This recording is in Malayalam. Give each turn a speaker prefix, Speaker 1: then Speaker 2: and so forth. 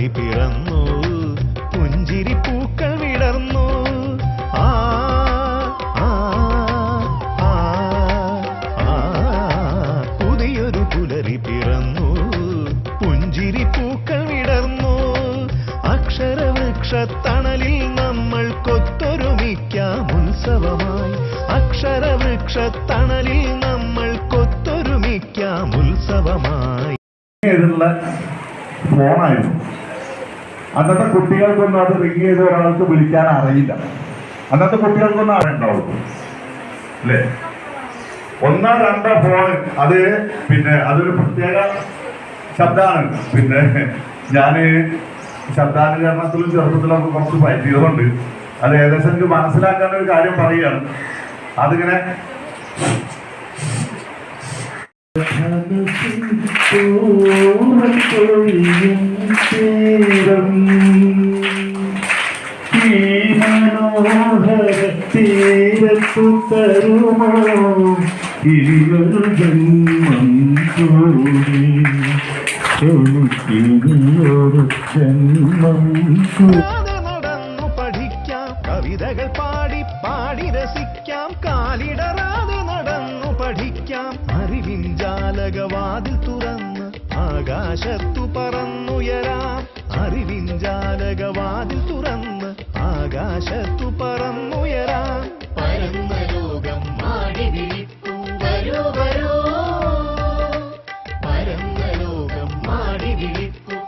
Speaker 1: കൈ പിറന്നു പുഞ്ചിരി പൂക്കൾ വിടർന്നു ആ പുതിയൊരു പുലരി പിറന്നു പുഞ്ചിരി പൂക്കൾ വിടർന്നു അക്ഷരവൃക്ഷത്തണലിൽ നമ്മൾ കൊത്തൊരുമിക്കാം ഉത്സവമായി. അക്ഷരവൃക്ഷത്തണലിൽ നമ്മൾ കൊത്തൊരുമിക്കാം ഉത്സവമായി.
Speaker 2: ഫോണായിരുന്നു അന്നത്തെ കുട്ടികൾക്കൊന്നും അത് റിങ് ചെയ്ത് ഒരാൾക്ക് വിളിക്കാൻ അറിയില്ല. അന്നത്തെ കുട്ടികൾക്കൊന്നും അറിയുണ്ടാവും അല്ലേ? ഒന്നോ രണ്ടോ ഫോൺ അത് പിന്നെ അതൊരു പ്രത്യേക ശബ്ദമാണ്. പിന്നെ ഞാൻ ശബ്ദാനുകരണത്തിലും ചെറുപ്പത്തിലൊക്കെ കുറച്ച് പറ്റിയതുകൊണ്ട് അത് ഏകദേശം എനിക്ക് മനസ്സിലാക്കാൻ ഒരു കാര്യം പറയുകയാണ്. അതിങ്ങനെ
Speaker 3: തീരത്തു തരുമോ ഇനിയൊരു ജന്മം കൂടി എനിക്കിനിയൊരു ജന്മം
Speaker 1: നടന്നു പഠിക്കാം. കവിതകൾ പാടി പാടി രസിക്കാം. കാലിടറാതെ നടന്നു പഠിക്കാം. അറിവിൻ ജാലകവാതിൽ ആകാശത്തു പറന്നുയരാം. അറിവിൻ ജാലകവാതിൽ തുറന്ന് ആകാശത്തു പറന്നുയരാം.
Speaker 4: പരന്ന ലോകം മാടി വിളിപ്പൂ വരൂ വരൂ. പരന്ന ലോകം മാടി വിളിപ്പൂ